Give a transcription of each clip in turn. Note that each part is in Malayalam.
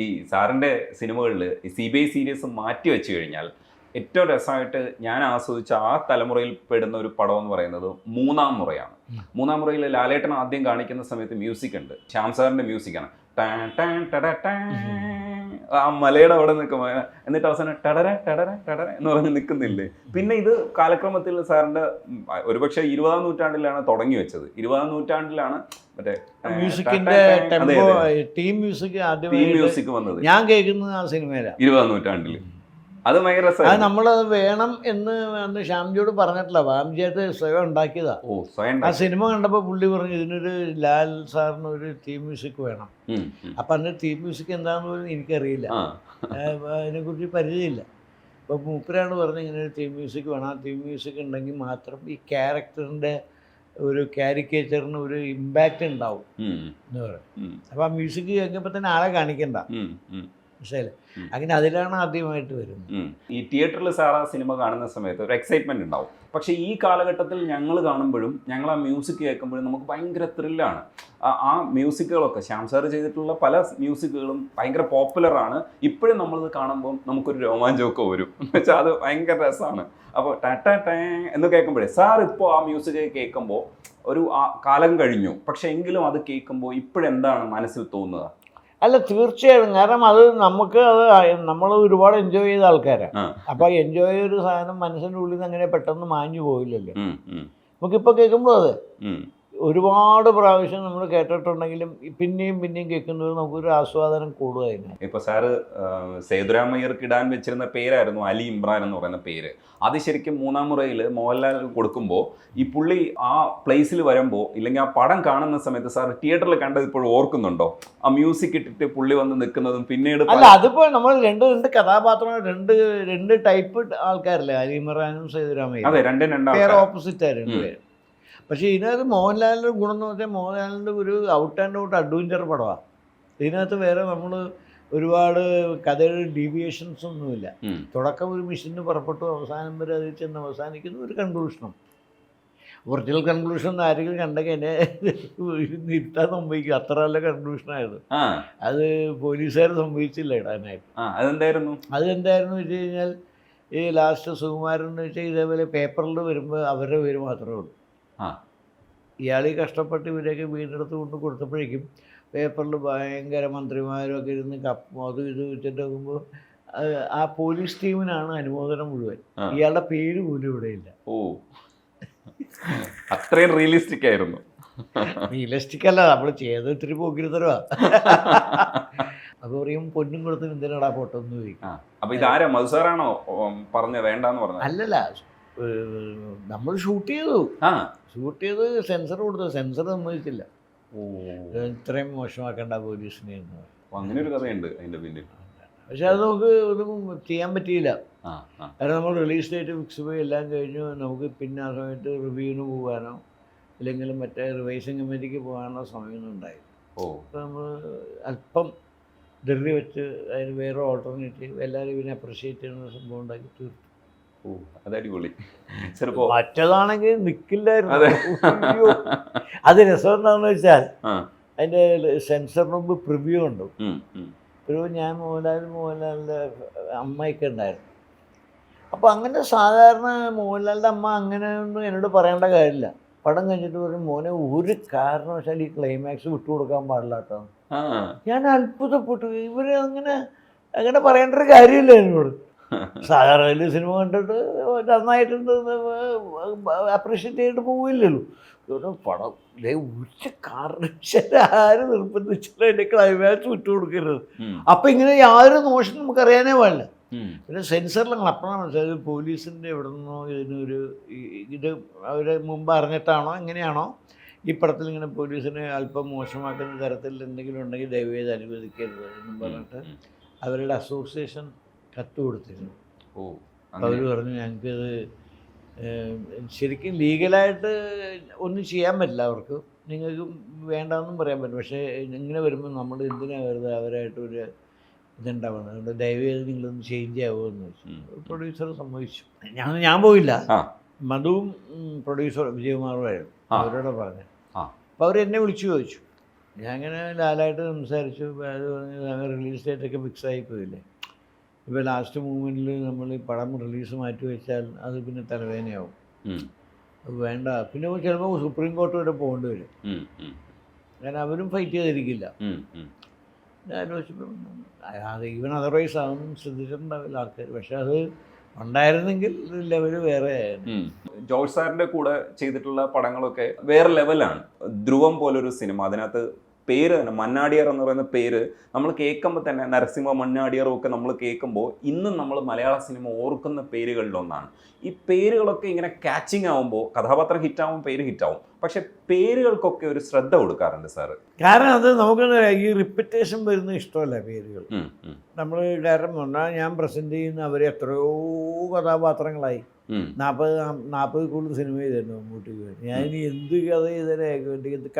ഈ സാറിന്റെ സിനിമകളിൽ സി ബി ഐ സീരീസ് മാറ്റി വെച്ച് കഴിഞ്ഞാൽ ഏറ്റവും രസമായിട്ട് ഞാൻ ആസ്വദിച്ച ആ തലമുറയിൽ പെടുന്ന ഒരു പടം എന്ന് പറയുന്നത് മൂന്നാം മുറയാണ്. മൂന്നാം മുറയിൽ ലാലേട്ടൻ ആദ്യം കാണിക്കുന്ന സമയത്ത് മ്യൂസിക് ഉണ്ട്. ശ്യാം സാറിന്റെ മ്യൂസിക്കാണ്. ടാ ടാ ടാൻ. ആ മലയുടെ അവിടെ നിൽക്കും എന്നിട്ട് അവസാനം ടടര ടടര ടടര എന്ന് പറഞ്ഞ് നിൽക്കുന്നില്ലേ? പിന്നെ ഇത് കാലക്രമത്തിൽ സാറിന്റെ ഒരുപക്ഷെ ഇരുപതാം നൂറ്റാണ്ടിലാണ് തുടങ്ങി വെച്ചത്. ഇരുപതാം നൂറ്റാണ്ടിലാണ് മറ്റേ മ്യൂസിക്കിന്റെ ടീം മ്യൂസിക് ടീം മ്യൂസിക് വന്നത്. ഞാൻ കേൾക്കുന്നത് ആ സിനിമയിലാണ് ഇരുപതാം നൂറ്റാണ്ടിൽ അത് ഭയങ്കര അത് നമ്മളത് വേണം എന്ന് അന്ന് ശ്യാംജിയോട് പറഞ്ഞിട്ടില്ല. വാംജിയായിട്ട് സ്വയം ഉണ്ടാക്കിയതാ. ഓ സ്വയം ആ സിനിമ കണ്ടപ്പോൾ പുള്ളി പറഞ്ഞു ഇതിനൊരു ലാൽ സാറിന് ഒരു തീം മ്യൂസിക് വേണം. അപ്പം അന്ന് തീം മ്യൂസിക് എന്താണെന്ന് പോലും എനിക്കറിയില്ല. അതിനെക്കുറിച്ച് പരിചയമില്ല. അപ്പോൾ മൂപ്പരാണ് പറഞ്ഞത് ഇങ്ങനെ ഒരു തീം മ്യൂസിക് വേണം. ആ തീം മ്യൂസിക് ഉണ്ടെങ്കിൽ മാത്രം ഈ ക്യാരക്ടറിന്റെ ഒരു കാരിക്കേച്ചറിന് ഒരു ഇമ്പാക്റ്റ് ഉണ്ടാവും എന്ന് പറയും. അപ്പോൾ ആ മ്യൂസിക് കേൾക്കുമ്പോൾ തന്നെ ആളെ കാണിക്കണ്ട. മനസ്സിലായില്ലേ. അങ്ങനെ അതിലാണ് ആദ്യമായിട്ട് വരുന്നത്. ഈ തിയേറ്ററിൽ സാർ ആ സിനിമ കാണുന്ന സമയത്ത് ഒരു എക്സൈറ്റ്മെന്റ് ഉണ്ടാവും. പക്ഷേ ഈ കാലഘട്ടത്തിൽ ഞങ്ങൾ കാണുമ്പോഴും ഞങ്ങൾ ആ മ്യൂസിക് കേൾക്കുമ്പോഴും നമുക്ക് ഭയങ്കര ത്രില്ലാണ് ആ മ്യൂസിക്കുകളൊക്കെ ശ്യാം സാർ ചെയ്തിട്ടുള്ള പല മ്യൂസിക്കുകളും ഭയങ്കര പോപ്പുലറാണ് ഇപ്പോഴും നമ്മളിത് കാണുമ്പോൾ നമുക്കൊരു രോമാഞ്ചമൊക്കെ വരും. എന്ന് വെച്ചാൽ അത് ഭയങ്കര രസമാണ്. അപ്പോൾ ടട്ട ടേ എന്ന് കേൾക്കുമ്പോഴേ സാർ ഇപ്പോൾ ആ മ്യൂസിക് കേൾക്കുമ്പോൾ ഒരു ആ- കാലം കഴിഞ്ഞു. പക്ഷെ എങ്കിലും അത് കേൾക്കുമ്പോൾ ഇപ്പോഴെന്താണ് മനസ്സിൽ തോന്നുക? അല്ല തീർച്ചയായും. കാരണം അത് നമുക്ക് അത് നമ്മൾ ഒരുപാട് എൻജോയ് ചെയ്ത ആൾക്കാരാണ് അപ്പൊ എൻജോയ് ചെയ്ത ഒരു സാധനം മനസ്സിന്റെ ഉള്ളിൽ നിന്ന് അങ്ങനെ പെട്ടെന്ന് മാഞ്ഞു പോയില്ലല്ലോ നമുക്കിപ്പോ കേൾക്കുമ്പോൾ അതെ. ഒരുപാട് പ്രാവശ്യം നമ്മൾ കേട്ടിട്ടുണ്ടെങ്കിലും പിന്നെയും പിന്നെയും കേൾക്കുന്നത് നമുക്കൊരു ആസ്വാദനം കൂടുതലായിരുന്നു ഇപ്പൊ സാറ് സേതുരാമയ്യർക്ക് ഇടാൻ വെച്ചിരുന്ന പേരായിരുന്നു അലി ഇമ്രാൻ എന്ന് പറയുന്ന പേര്. അത് ശരിക്കും മൂന്നാം മുറയിൽ മോഹൻലാൽ കൊടുക്കുമ്പോൾ ഈ പുള്ളി ആ പ്ലേസിൽ വരുമ്പോൾ ഇല്ലെങ്കിൽ ആ പടം കാണുന്ന സമയത്ത് സാർ തിയേറ്ററിൽ കണ്ടത് ഇപ്പോൾ ഓർക്കുന്നുണ്ടോ? ആ മ്യൂസിക് ഇട്ടിട്ട് പുള്ളി വന്ന് നിൽക്കുന്നതും പിന്നീട് അല്ല അതിപ്പോൾ നമ്മൾ രണ്ട് രണ്ട് കഥാപാത്രങ്ങൾ രണ്ട് രണ്ട് ടൈപ്പ് ആൾക്കാരല്ലേ? അലിമറാനും സേതുരാമയ്യ അതെ രണ്ടും രണ്ടാം ഓപ്പോസിറ്റ് ആയിരുന്നു പക്ഷേ ഇതിനകത്ത് മോഹൻലാലിന്റെ ഗുണം എന്ന് വെച്ചാൽ മോഹൻലാലിന്റെ ഒരു ഔട്ട് ആൻഡ് ഔട്ട് അഡ്വഞ്ചർ പടമാണ് ഇതിനകത്ത് വേറെ നമ്മൾ ഒരുപാട് കഥയുടെ ഡീവിയേഷൻസ് ഒന്നുമില്ല. തുടക്കം ഒരു മിഷന് പുറപ്പെട്ടു അവസാനം വരെ അതിൽ ചെന്ന് അവസാനിക്കുന്ന ഒരു കൺക്ലൂഷനും ഒറിജിനൽ കൺക്ലൂഷൻ ആരെങ്കിലും കണ്ടെങ്കിൽ എന്നെ നിർത്താൻ സംഭവിക്കും അത്ര നല്ല കൺക്ലൂഷനായത് അത് പോലീസുകാർ സംഭവിച്ചില്ല ഇടാനായിട്ട്. അതെന്തായിരുന്നു? അതെന്തായിരുന്നു വെച്ച് കഴിഞ്ഞാൽ ഈ ലാസ്റ്റ് സുകുമാരൻ എന്ന് വെച്ചാൽ ഇതേപോലെ പേപ്പറിൽ വരുമ്പോൾ അവരുടെ പേര് മാത്രമേ ഉള്ളൂ. ഇയാൾ ഈ കഷ്ടപ്പെട്ട് ഇവരെയൊക്കെ വീണ്ടെടുത്ത് കൊണ്ട് കൊടുത്തപ്പോഴേക്കും പേപ്പറിൽ ഭയങ്കര മന്ത്രിമാരൊക്കെ ഇരുന്ന് കപ്പും അതും ഇത് വെച്ചിട്ട് നോക്കുമ്പോൾ ആ പോലീസ് ടീമിനാണ് അനുമോദനം മുഴുവൻ. ഇയാളുടെ പേര് പോലും ഇവിടെ ഇല്ല. ഓ. അത്രയും റിയലിസ്റ്റിക് ആയിരുന്നു. റിയലിസ്റ്റിക് അല്ല നമ്മൾ ചെയ്ത് ഇത്തിരി പോക്കിരുത്തരവാ. അത് പറയും പൊന്നും കൊടുത്ത് എന്തിനാടാ ഫോട്ടോ എന്ന് ചോദിക്കും ആ അപ്പൊ ഇതാരാ? മധുസാറാണോ പറഞ്ഞ വേണ്ടാന്ന് പറഞ്ഞത്? അല്ലല്ല നമ്മൾ ഷൂട്ട് ചെയ്തു. ആ. ഷൂട്ട് ചെയ്ത് സെൻസർ കൊടുത്തു. സെൻസർ സമ്മതിച്ചില്ല. ഇത്രയും മോശമാക്കേണ്ട പോലീസിനെ. അങ്ങനെ ഒരു കഥയുണ്ട് അതിന്റെ പിന്നിൽ. പക്ഷെ അത് നമുക്ക് ഒന്നും ചെയ്യാൻ പറ്റിയില്ല. കാരണം നമ്മൾ റിലീസ് ഡേറ്റ് ഫിക്സ് പോയി എല്ലാം കഴിഞ്ഞു. നമുക്ക് പിന്നെ ആ സമയത്ത് റിവ്യൂവിന് പോകാനോ അല്ലെങ്കിൽ മറ്റേ റിവൈസിങ് കമ്മിറ്റിക്ക് പോകാനോ സമയമൊന്നും ഉണ്ടായി ഓ. അപ്പോൾ നമ്മൾ അല്പം ധൃതി വെച്ച് അതിന് വേറെ ഓൾട്ടർനേറ്റീവ് എല്ലാവരും ഇതിനെ അപ്രിഷ്യേറ്റ് ചെയ്യുന്ന സംഭവം ഉണ്ടാക്കി തീർത്തു. ഓ അത് അടിപൊളി. ചിലപ്പോ മറ്റതാണെങ്കിൽ നിൽക്കില്ലായിരുന്നു അതെ. രസം എന്താണെന്ന് വെച്ചാൽ അതിന്റെ മുമ്പ് പ്രിവ്യൂ ഉണ്ട്. ഒരു ഞാൻ മോഹൻലാൽ മോഹൻലാലിന്റെ അമ്മയൊക്കെ ഉണ്ടായിരുന്നു. അപ്പോൾ അങ്ങനെ സാധാരണ മോഹൻലാലിന്റെ അമ്മ അങ്ങനെ ഒന്നും എന്നോട് പറയേണ്ട കാര്യമില്ല. പടം കഴിഞ്ഞിട്ട് പറയും മോനെ ഒരു കാരണവശാൽ ഈ ക്ലൈമാക്സ് വിട്ടുകൊടുക്കാൻ പാടില്ല കേട്ടോ. ഞാൻ അത്ഭുതപ്പെട്ടു. ഇവർ അങ്ങനെ അങ്ങനെ പറയേണ്ട ഒരു കാര്യമില്ല എന്നോട്. സാധാരണ വലിയ സിനിമ കണ്ടിട്ട് നന്നായിട്ടുണ്ട് അപ്രീഷിയേറ്റ് ചെയ്തിട്ട് പോവില്ലല്ലോ. പടം. ഉച്ച ഒരു കാരണവശാൽ ആര് നിർബന്ധിച്ചാലും അതിന്റെ ക്ലൈമാക്സ് വിട്ടു കൊടുക്കരുത്. അപ്പം ഇങ്ങനെ യാതൊരു നോഷൻ നമുക്കറിയാനേ പാടില്ല. പിന്നെ സെൻസറിലാണ്. അപ്പോഴാണ് മനസ്സിലായത് പോലീസിന്റെ എവിടെ നിന്നോ ഇതിനൊരു ഇത് അവർ മുമ്പ് അറിഞ്ഞിട്ടാണോ എങ്ങനെയാണോ ഈ പടത്തിൽ ഇങ്ങനെ പോലീസിനെ അല്പം മോശമാക്കുന്ന തരത്തിൽ എന്തെങ്കിലും ഉണ്ടെങ്കിൽ ദയവേത് അനുവദിക്കരുത് എന്ന് പറഞ്ഞിട്ട്. അവരുടെ അസോസിയേഷൻ കത്ത് കൊടുത്തിരുന്നു ഓ അവർ പറഞ്ഞു ഞങ്ങൾക്കിത് ശരിക്കും ലീഗലായിട്ട് ഒന്നും ചെയ്യാൻ പറ്റില്ല അവർക്ക്. നിങ്ങൾക്ക് വേണ്ടാന്നും പറയാൻ പറ്റും. പക്ഷേ ഇങ്ങനെ വരുമ്പോൾ നമ്മൾ എന്തിനാണ് വെറുതെ അവരായിട്ട് ഒരു ഇതുണ്ടാവുന്നത്? അതുകൊണ്ട് ദയവേത് നിങ്ങളൊന്ന് ചേഞ്ച് ആവുമെന്ന് എന്ന് വെച്ചു പ്രൊഡ്യൂസർ സമ്മതിച്ചു. ഞാൻ ഞാൻ പോയില്ല. മധുവും പ്രൊഡ്യൂസർ വിജയകുമാറുമായിരുന്നു. അവരോട് പറഞ്ഞു. അപ്പോൾ അവർ എന്നെ വിളിച്ചു ചോദിച്ചു. ഞാൻ ഇങ്ങനെ ലാലായിട്ട് സംസാരിച്ചു. അത് പറഞ്ഞ് റിലീസ് ഡേറ്റൊക്കെ ഫിക്സ് ആയി പോയില്ലേ. ഇപ്പോൾ ലാസ്റ്റ് മൂമെന്റിൽ നമ്മൾ ഈ പടം റിലീസ് മാറ്റി വെച്ചാൽ അത് പിന്നെ തലവേദനയാവും. അത് വേണ്ട. പിന്നെ ചിലപ്പോൾ സുപ്രീം കോർട്ട് വരെ പോകേണ്ടി വരും. കാരണം അവരും ഫൈറ്റ് ചെയ്തിരിക്കില്ല. ആലോചിച്ചപ്പോൾ അത് ഈവൻ അതർവൈസ് അതൊന്നും ശ്രദ്ധിച്ചിട്ടുണ്ടാവില്ല ആൾക്കാർ പക്ഷെ അത് ഉണ്ടായിരുന്നെങ്കിൽ ലെവൽ വേറെ ജോർജ് സാറിന്റെ കൂടെ ചെയ്തിട്ടുള്ള പടങ്ങളൊക്കെ വേറെ ലെവലാണ് ധ്രുവം പോലൊരു സിനിമ. അതിനകത്ത് പേര് തന്നെ മന്നാടിയർ എന്ന് പറയുന്ന പേര് നമ്മൾ കേൾക്കുമ്പോൾ തന്നെ നരസിംഹ മണ്ണാടിയറും ഒക്കെ നമ്മൾ കേൾക്കുമ്പോൾ ഇന്നും നമ്മൾ മലയാള സിനിമ ഓർക്കുന്ന പേരുകളിലൊന്നാണ് ഈ പേരുകളൊക്കെ ഇങ്ങനെ കാച്ചിങ് ആവുമ്പോൾ കഥാപാത്രം ഹിറ്റാവും പേര് ഹിറ്റാവും പക്ഷെ പേരുകൾക്കൊക്കെ ഒരു ശ്രദ്ധ കൊടുക്കാറുണ്ട് സാറ്. കാരണം അത് നമുക്ക് ഈ റിപ്പിറ്റേഷൻ വരുന്ന ഇഷ്ടമല്ല പേരുകൾ. നമ്മൾ ഡയറക്ടർ പറഞ്ഞാൽ ഞാൻ പ്രസന്റ് ചെയ്യുന്ന അവർ എത്രയോ കഥാപാത്രങ്ങളായി. നാൽപ്പത് നാൽപ്പത് കൂടുതൽ സിനിമ ചെയ്തിട്ടുണ്ട് മമ്മൂട്ടിക്ക് വേണ്ടി ഞാൻ ഇനി എന്ത് കഥ വേണ്ടി എന്ത്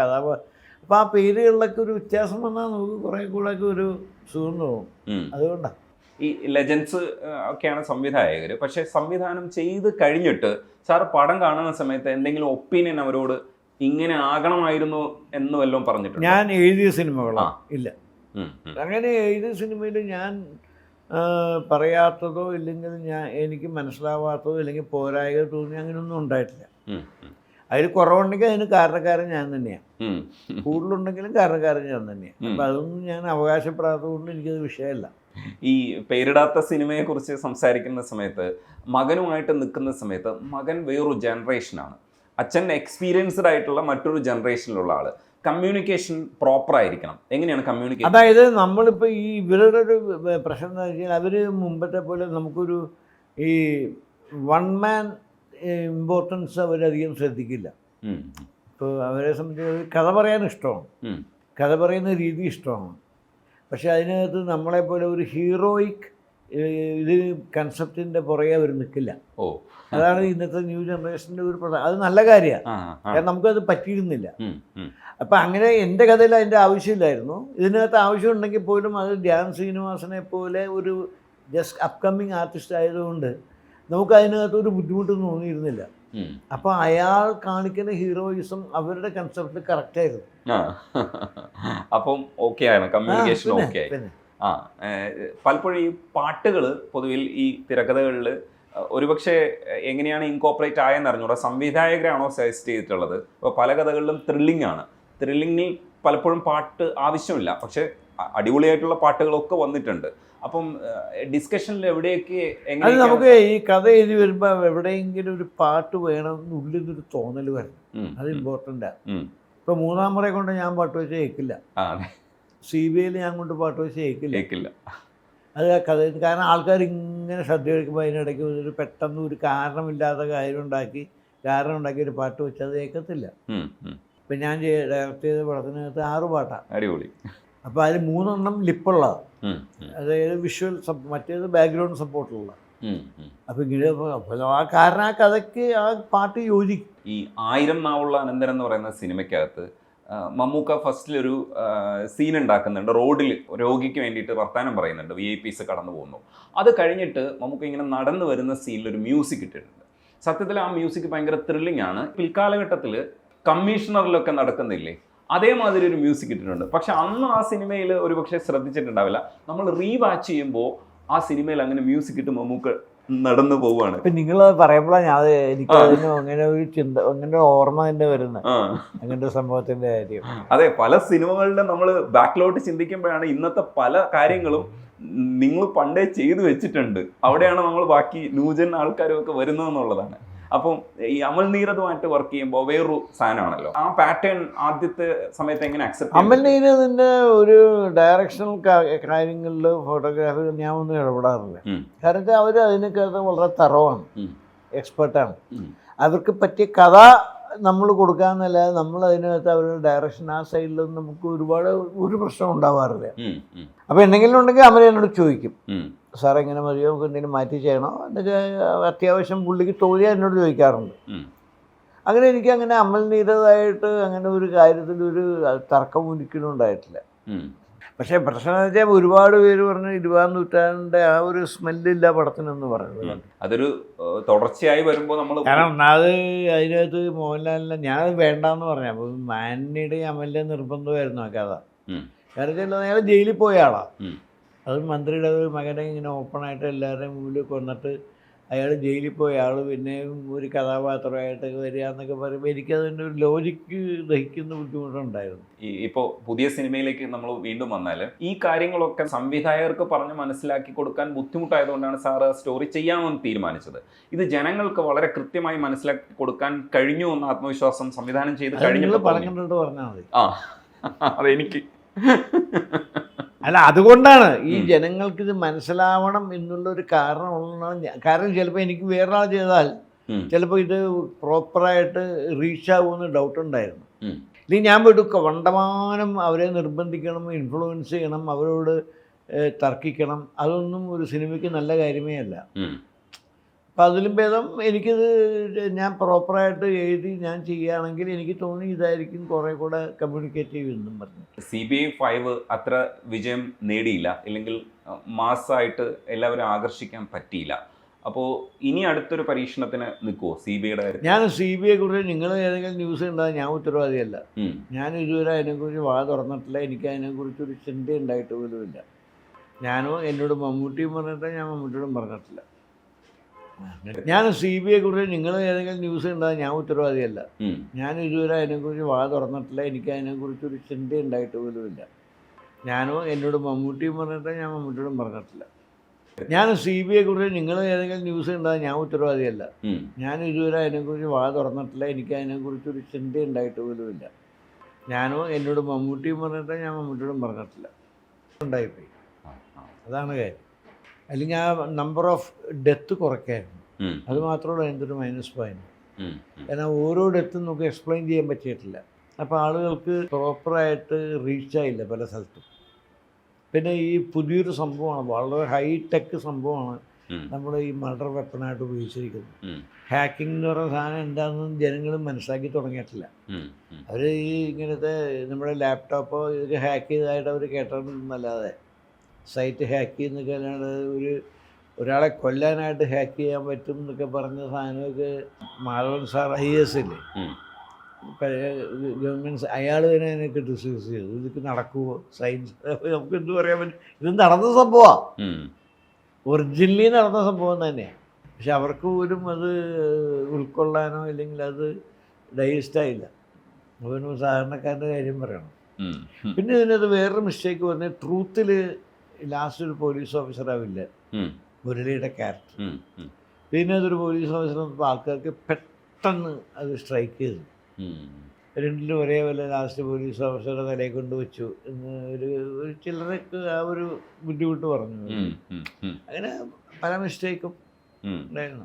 അപ്പോൾ ആ പേരുകളിലൊക്കെ ഒരു വ്യത്യാസം വന്നാൽ നമുക്ക് കുറേ കൂടെ ഒക്കെ ഒരു സുഖം തോന്നും. അതുകൊണ്ടാണ് ഈ ലെജൻസ് ഒക്കെയാണ് സംവിധായകർ പക്ഷേ സംവിധാനം ചെയ്ത് കഴിഞ്ഞിട്ട് സാർ പടം കാണുന്ന സമയത്ത് എന്തെങ്കിലും ഒപ്പീനിയൻ അവരോട് ഇങ്ങനെ ആകണമായിരുന്നു എന്ന് വല്ലതും പറഞ്ഞിട്ടുണ്ട്? ഞാൻ എഴുതിയ സിനിമകളാ. ഇല്ല. അങ്ങനെ എഴുതിയ സിനിമയിൽ ഞാൻ പറയാത്തതോ ഇല്ലെങ്കിൽ ഞാൻ എനിക്ക് മനസ്സിലാവാത്തതോ ഇല്ലെങ്കിൽ പോരായകോ തോന്നി അങ്ങനെയൊന്നും ഉണ്ടായിട്ടില്ല. അതിൽ കുറവുണ്ടെങ്കിൽ അതിന് കാരണക്കാരൻ ഞാൻ തന്നെയാണ്. കൂടുതലുണ്ടെങ്കിലും കാരണക്കാരൻ ഞാൻ തന്നെയാണ്. അപ്പം അതൊന്നും ഞാൻ അവകാശപ്പെടാത്തത് കൊണ്ട് എനിക്കത് വിഷയമല്ല. ഈ പേരിടാത്ത സിനിമയെക്കുറിച്ച് സംസാരിക്കുന്ന സമയത്ത് മകനുമായിട്ട് നിൽക്കുന്ന സമയത്ത് മകൻ വേറൊരു ജനറേഷനാണ് അച്ഛൻ എക്സ്പീരിയൻസ്ഡ് ആയിട്ടുള്ള മറ്റൊരു ജനറേഷനിലുള്ള ആൾ. കമ്മ്യൂണിക്കേഷൻ പ്രോപ്പർ ആയിരിക്കണം. എങ്ങനെയാണ് കമ്മ്യൂണിക്കേഷൻ അതായത് നമ്മളിപ്പോൾ ഈ ഇവരുടെ ഒരു പ്രശ്നം എന്ന് വെച്ചാൽ അവർ മുമ്പത്തെ പോലെ നമുക്കൊരു ഈ വൺ മാൻ ഇമ്പോർട്ടൻസ് അവരധികം ശ്രദ്ധിക്കില്ല. ഇപ്പോൾ അവരെ സംബന്ധിച്ച് കഥ പറയാൻ ഇഷ്ടമാണ്. കഥ പറയുന്ന രീതി ഇഷ്ടമാണ്. പക്ഷേ അതിനകത്ത് നമ്മളെപ്പോലെ ഒരു ഹീറോയിക് ഇത് കൺസെപ്റ്റിന്റെ പുറകെ അവർ നിൽക്കില്ല. ഓ. അതാണ് ഇന്നത്തെ ന്യൂ ജനറേഷന്റെ ഒരു പ്രധാന അത് നല്ല കാര്യമാണ്. കാരണം നമുക്കത് പറ്റിയിരുന്നില്ല. അപ്പം അങ്ങനെ എന്റെ കഥയിൽ അതിന്റെ ആവശ്യമില്ലായിരുന്നു. ഇതിനകത്ത് ആവശ്യമുണ്ടെങ്കിൽ പോലും അത് ധ്യാൻ ശ്രീനിവാസനെ പോലെ ഒരു ജസ്റ്റ് അപ്കമ്മിങ് ആർട്ടിസ്റ്റ് ആയതുകൊണ്ട് നമുക്ക് അതിനകത്ത് ഒരു ബുദ്ധിമുട്ടൊന്നും തോന്നിയിരുന്നില്ല. അപ്പൊ അയാൾ കാണിക്കുന്ന ഹീറോയിസം അവരുടെ കൺസെപ്റ്റ് കറക്റ്റ് ആയിരുന്നു. അപ്പം ഓക്കെ ആണ്. കമ്മ്യൂണിക്കേഷൻ ഓക്കെ ആ പലപ്പോഴും ഈ പാട്ടുകൾ പൊതുവിൽ ഈ തിരക്കഥകളിൽ ഒരുപക്ഷെ എങ്ങനെയാണ് ഇൻകോപ്പറേറ്റ് ആയെന്ന് അറിഞ്ഞൂടാ. സംവിധായകരാണോ സജസ്റ്റ് ചെയ്തിട്ടുള്ളത്? അപ്പോൾ പല കഥകളിലും ത്രില്ലിംഗ് ആണ്. ത്രില്ലിങ്ങിൽ പലപ്പോഴും പാട്ട് ആവശ്യമില്ല. പക്ഷെ അടിപൊളിയായിട്ടുള്ള പാട്ടുകളൊക്കെ വന്നിട്ടുണ്ട്. അപ്പം ഡിസ്കഷനിൽ എവിടെയൊക്കെ അത് നമുക്ക് ഈ കഥ എഴുതി വരുമ്പോൾ എവിടെയെങ്കിലും ഒരു പാട്ട് വേണമെന്ന് ഉള്ളിൽ നിന്നൊരു തോന്നൽ വരണം. അത് ഇമ്പോർട്ടന്റാണ് ഇപ്പം മൂന്നാം മുറയെ കൊണ്ട് ഞാൻ പാട്ട് വെച്ച് കേൾക്കില്ല. സി ബി ഐയിൽ ഞാൻ കൊണ്ട് പാട്ട് വെച്ച് കേൾക്കില്ല. കേൾക്കില്ല. അത് കഥ കാരണം ആൾക്കാർ ഇങ്ങനെ ശ്രദ്ധ കഴിക്കുമ്പോൾ അതിനിടയ്ക്ക് ഒരു പെട്ടെന്ന് ഒരു കാരണമില്ലാത്ത കാര്യം ഉണ്ടാക്കി കാരണം ഉണ്ടാക്കി ഒരു പാട്ട് വെച്ച് അത് കേൾക്കത്തില്ല. ഇപ്പം ഞാൻ ഡയറക്റ്റ് ചെയ്ത പടത്തിനകത്ത് ആറ് പാട്ടാണ് അടിപൊളി. അപ്പോൾ അതിൽ മൂന്നെണ്ണം ലിപ്പുള്ളതാണ് അതായത് വിഷ്വൽ മറ്റേത് ബാക്ക്ഗ്രൗണ്ട് സപ്പോർട്ടുള്ള. അപ്പോൾ ഇങ്ങനെ അപ്പോൾ ആ കാരണം ആ കഥയ്ക്ക് ആ പാട്ട് യോജിക്കും. ഈ ആയിരം നാവുള്ള അനന്തരം എന്ന് പറയുന്ന സിനിമയ്ക്കകത്ത് മമ്മൂക്ക ഫസ്റ്റിലൊരു സീൻ ഉണ്ടാക്കുന്നുണ്ട്. റോഡിൽ രോഗിക്ക് വേണ്ടിയിട്ട് വർത്താനം പറയുന്നുണ്ട്. വി ഐ പീസ് കടന്നു പോകുന്നു. അത് കഴിഞ്ഞിട്ട് മമ്മൂക്ക ഇങ്ങനെ നടന്നു വരുന്ന സീനിൽ ഒരു മ്യൂസിക് ഇട്ടിട്ടുണ്ട്. സത്യത്തിൽ ആ മ്യൂസിക് ഭയങ്കര ത്രില്ലിംഗ് ആണ്. പിൽക്കാലഘട്ടത്തിൽ കമ്മീഷണറിലൊക്കെ നടക്കുന്നില്ലേ? അതേമാതിരി ഒരു മ്യൂസിക് ഇട്ടിട്ടുണ്ട്. പക്ഷെ അന്ന് ആ സിനിമയിൽ ഒരു പക്ഷേ ശ്രദ്ധിച്ചിട്ടുണ്ടാവില്ല. നമ്മൾ റീവാച്ച് ചെയ്യുമ്പോൾ ആ സിനിമയിൽ അങ്ങനെ മ്യൂസിക് ഇട്ട് മമ്മൂക്ക് നടന്നു പോവുകയാണ്. ഇപ്പൊ നിങ്ങൾ പറയുമ്പോഴാണ് ഞാൻ എനിക്ക് അതിന് അങ്ങനെ ഒരു ചിന്ത അങ്ങനെ ഓർമ്മ തന്നെ വരുന്നത്. അങ്ങനത്തെ സംഭവത്തിന്റെ കാര്യം. അതെ പല സിനിമകളിലും നമ്മൾ ബാക്കിലോട്ട് ചിന്തിക്കുമ്പോഴാണ് ഇന്നത്തെ പല കാര്യങ്ങളും നിങ്ങൾ പണ്ടേ ചെയ്തു വെച്ചിട്ടുണ്ട്. അവിടെയാണ് നമ്മൾ ബാക്കി ന്യൂജൻ ആൾക്കാരും ഒക്കെ വരുന്നതെന്നുള്ളതാണ് അപ്പം ഈ അമൽ നീരതുമായിട്ട് വർക്ക് ചെയ്യുമ്പോൾ വേറൊരു സാധനമാണല്ലോ. ആ പാറ്റേൺ ആദ്യത്തെ സമയത്ത് എങ്ങനെ അക്സെപ്റ്റ് അമൽ നീരതിന്റെ ഒരു ഡയറക്ഷണൽ കാര്യങ്ങളിൽ ഫോട്ടോഗ്രാഫി ഞാൻ ഒന്നും ഇടപെടാറില്ല. കാരണം അവർ അതിനൊക്കെ വളരെ തറവാണ്. എക്സ്പെർട്ടാണ് അവർക്ക് പറ്റിയ കഥ നമ്മൾ കൊടുക്കാന്നല്ലാതെ നമ്മൾ അതിനകത്ത് അവരുടെ ഡയറക്ഷൻ ആ സൈഡിലൊന്നും നമുക്ക് ഒരുപാട് ഒരു പ്രശ്നം ഉണ്ടാവാറില്ല. അപ്പോൾ എന്തെങ്കിലും ഉണ്ടെങ്കിൽ അമൽ എന്നോട് ചോദിക്കും. സാർ എങ്ങനെ മതിയോ? നമുക്ക് എന്തെങ്കിലും മാറ്റി ചെയ്യണോ? എന്നൊക്കെ അത്യാവശ്യം പുള്ളിക്ക് തോന്നിയാൽ എന്നോട് ചോദിക്കാറുണ്ട്. അങ്ങനെ എനിക്ക് അങ്ങനെ അമൽ നീരതായിട്ട് അങ്ങനെ ഒരു കാര്യത്തിൽ ഒരു തർക്കം ഒരിക്കലും ഉണ്ടായിട്ടില്ല. പക്ഷേ പ്രശ്നം എന്ന് വെച്ചാൽ ഒരുപാട് പേര് പറഞ്ഞു ഇരുപതാം നൂറ്റാണ്ടിന്റെ ആ ഒരു സ്മെല്ലില്ല പടത്തിനെന്ന് പറയുന്നത്. അതൊരു തുടർച്ചയായി വരുമ്പോൾ നമ്മൾ കാരണം ഒന്നാമത് അതിനകത്ത് മോഹൻലാലിനെ ഞാൻ വേണ്ടാന്ന് പറഞ്ഞു. അപ്പോൾ മാനിയുടെ അമലിന്റെ നിർബന്ധമായിരുന്നു ആ കഥ. കാരണം വെച്ചാൽ അയാൾ ജയിലിൽ പോയ ആളാണ്. അത് മന്ത്രിയുടെ ഒരു മകനെ ഇങ്ങനെ ഓപ്പണായിട്ട് എല്ലാവരുടെയും മുമ്പിൽ കൊന്നിട്ട് അയാൾ ജയിലിൽ പോയ. ആൾ പിന്നെ ഒരു കഥാപാത്രമായിട്ട് വരിക എന്നൊക്കെ പറയുമ്പോൾ എനിക്കതിന്റെ ഒരു ലോജിക്ക് ദഹിക്കുന്ന ബുദ്ധിമുട്ടുണ്ടായിരുന്നു. ഈ ഇപ്പോൾ പുതിയ സിനിമയിലേക്ക് നമ്മൾ വീണ്ടും വന്നാൽ ഈ കാര്യങ്ങളൊക്കെ സംവിധായകർക്ക് പറഞ്ഞ് മനസ്സിലാക്കി കൊടുക്കാൻ ബുദ്ധിമുട്ടായതുകൊണ്ടാണ് സാർ സ്റ്റോറി ചെയ്യാമെന്ന് തീരുമാനിച്ചത്. ഇത് ജനങ്ങൾക്ക് വളരെ കൃത്യമായി മനസ്സിലാക്കി കൊടുക്കാൻ കഴിഞ്ഞു എന്ന ആത്മവിശ്വാസം സംവിധാനം ചെയ്ത് കഴിഞ്ഞപ്പോൾ തോന്നി. പറഞ്ഞിട്ട് പറഞ്ഞാൽ മതി. ആ അതെനിക്ക്. അല്ല അതുകൊണ്ടാണ് ഈ ജനങ്ങൾക്ക് ഇത് മനസ്സിലാവണം എന്നുള്ള ഒരു കാരണം ഉള്ളതാണ് കാരണം ചിലപ്പോൾ എനിക്ക് വേറൊരാൾ ചെയ്താൽ ചിലപ്പോൾ ഇത് പ്രോപ്പറായിട്ട് റീച്ച് ആകുമെന്ന് ഡൗട്ട് ഉണ്ടായിരുന്നു ഇനി ഇല്ലെങ്കിൽ ഞാൻ പോയിട്ട് വണ്ടമാനം അവരെ നിർബന്ധിക്കണം ഇൻഫ്ലുവൻസ് ചെയ്യണം അവരോട് തർക്കിക്കണം അതൊന്നും ഒരു സിനിമയ്ക്ക് നല്ല കാര്യമേ അല്ല. അപ്പം അതിലും ഭേദം എനിക്കിത് ഞാൻ പ്രോപ്പറായിട്ട് എഴുതി ഞാൻ ചെയ്യുകയാണെങ്കിൽ എനിക്ക് തോന്നി ഇതായിരിക്കും കുറേ കൂടെ കമ്മ്യൂണിക്കേറ്റീവ് എന്നും പറഞ്ഞു സി ബി ഐ ഫൈവ് അത്ര വിജയം നേടിയില്ല. ഇല്ലെങ്കിൽ മാസമായിട്ട് എല്ലാവരും ആകർഷിക്കാൻ പറ്റിയില്ല. അപ്പോൾ ഇനി അടുത്തൊരു പരീക്ഷണത്തിന് നിൽക്കുമോ സി ബി ഐയുടെ ഞാൻ സി ബി ഐ കുറിച്ച് നിങ്ങൾ ഏതെങ്കിലും ന്യൂസ് ഉണ്ടാകും ഞാൻ ഉത്തരവാദിയല്ല. ഞാൻ ഇതുവരെ അതിനെക്കുറിച്ച് വാ തുറന്നിട്ടില്ല. എനിക്ക് അതിനെക്കുറിച്ച് ഒരു ചിന്ത ഉണ്ടായിട്ട് പോലുമില്ല. ഞാനോ എന്നോട് മമ്മൂട്ടിയും പറഞ്ഞിട്ടില്ല ഞാൻ മമ്മൂട്ടിയോടും പറഞ്ഞിട്ടില്ല. ഞാൻ സി ബി ഐ കുറിച്ച് നിങ്ങൾ ഏതെങ്കിലും ന്യൂസ് ഉണ്ടാകും ഞാൻ ഉത്തരവാദിയല്ല. ഞാൻ ഇതുവരെ അതിനെക്കുറിച്ച് വാ തുറന്നിട്ടില്ല. എനിക്ക് അതിനെക്കുറിച്ച് ഒരു ചിന്ത ഉണ്ടായിട്ട് പോലുമില്ല ഞാനും എന്നോട് മമ്മൂട്ടിയും പറഞ്ഞിട്ട് ഞാൻ മമ്മൂട്ടിയോടും പറഞ്ഞിട്ടില്ല. ഞാൻ സി ബി ഐ കുറിച്ച് നിങ്ങൾ ഏതെങ്കിലും ന്യൂസ് ഉണ്ടാകും ഞാൻ ഉത്തരവാദിയല്ല. ഞാൻ ഇതുവരെ അതിനെക്കുറിച്ച് വാ തുറന്നിട്ടില്ല. എനിക്ക് അതിനെക്കുറിച്ച് ഒരു ചിന്ത ഉണ്ടായിട്ട് പോലുമില്ല ഞാനും എന്നോട് മമ്മൂട്ടിയും പറഞ്ഞിട്ട് ഞാൻ മമ്മൂട്ടിയോടും പറഞ്ഞിട്ടില്ല. ഉണ്ടായിപ്പോയി. അതാണ് കാര്യം. അല്ലെങ്കിൽ ആ നമ്പർ ഓഫ് ഡെത്ത് കുറയ്ക്കായിരുന്നു. അത് അത് അതിന്റെ എന്തൊരു മൈനസ് പോയിന്റ്. കാരണം ഓരോ ഡെത്തും നമുക്ക് എക്സ്പ്ലെയിൻ ചെയ്യാൻ പറ്റിയിട്ടില്ല. അപ്പോൾ ആളുകൾക്ക് പ്രോപ്പറായിട്ട് റീച്ചായില്ല പല സ്ഥലത്തും. പിന്നെ ഈ പുതിയൊരു സംഭവമാണ് വളരെ ഹൈടെക് സംഭവമാണ് നമ്മൾ ഈ മർഡർ വെപ്പണായിട്ട് ഉപയോഗിച്ചിരിക്കുന്നത്. ഹാക്കിംഗ് എന്ന് പറയുന്ന സാധനം എന്താണെന്ന് ജനങ്ങൾ മനസ്സിലാക്കി തുടങ്ങിയിട്ടില്ല. അവർ ഈ ഇങ്ങനത്തെ നമ്മുടെ ലാപ്ടോപ്പോ ഇതൊക്കെ ഹാക്ക് ചെയ്തതായിട്ട് അവർ കേട്ടിട്ടുണ്ടെന്നല്ലാതെ സൈറ്റ് ഹാക്ക് ചെയ്യുന്നൊക്കെ അല്ലാണ്ട് ഒരു ഒരാളെ കൊല്ലാനായിട്ട് ഹാക്ക് ചെയ്യാൻ പറ്റും എന്നൊക്കെ പറഞ്ഞ സാധനമൊക്കെ മാധവൻ സാർ ഐ എസ് ഇല്ലേ? ഉം. ഗവൺമെന്റ് അയാൾ തന്നെ അതിനൊക്കെ ഡിസ്കസ് ചെയ്തു. ഇതൊക്കെ നടക്കുമോ സയൻസ് നമുക്ക് എന്ത് പറയാൻ പറ്റും? ഇത് നടന്ന സംഭവമാണ്. ഒറിജിനലി നടന്ന സംഭവം തന്നെയാണ് പക്ഷെ അവർക്ക് പോലും അത് ഉൾക്കൊള്ളാനോ അല്ലെങ്കിൽ അത് ഡൈജസ്റ്റായില്ല അവനും സാധാരണക്കാരന്റെ കാര്യം പറയണം. പിന്നെ ഇതിനകത്ത് വേറൊരു മിസ്റ്റേക്ക് വന്നത് ട്രൂത്തിൽ ലാസ്റ്റ് ഒരു പോലീസ് ഓഫീസറാവില്ല. മുരളിയുടെ ക്യാരക്ടർ. പിന്നെ അതൊരു പോലീസ് ഓഫീസർ ആൾക്കാർക്ക് പെട്ടെന്ന് അത് സ്ട്രൈക്ക് ചെയ്തു. രണ്ടിലും ഒരേ ഒരേപോലെ ലാസ്റ്റ് പോലീസ് ഓഫീസറുടെ തലയിൽ കൊണ്ടുവച്ചു എന്ന് ഒരു ഒരു ചിലർക്ക് ആ ഒരു ബുദ്ധിമുട്ട് പറഞ്ഞു. അങ്ങനെ പല മിസ്റ്റേക്കും ഉണ്ടായിരുന്നു.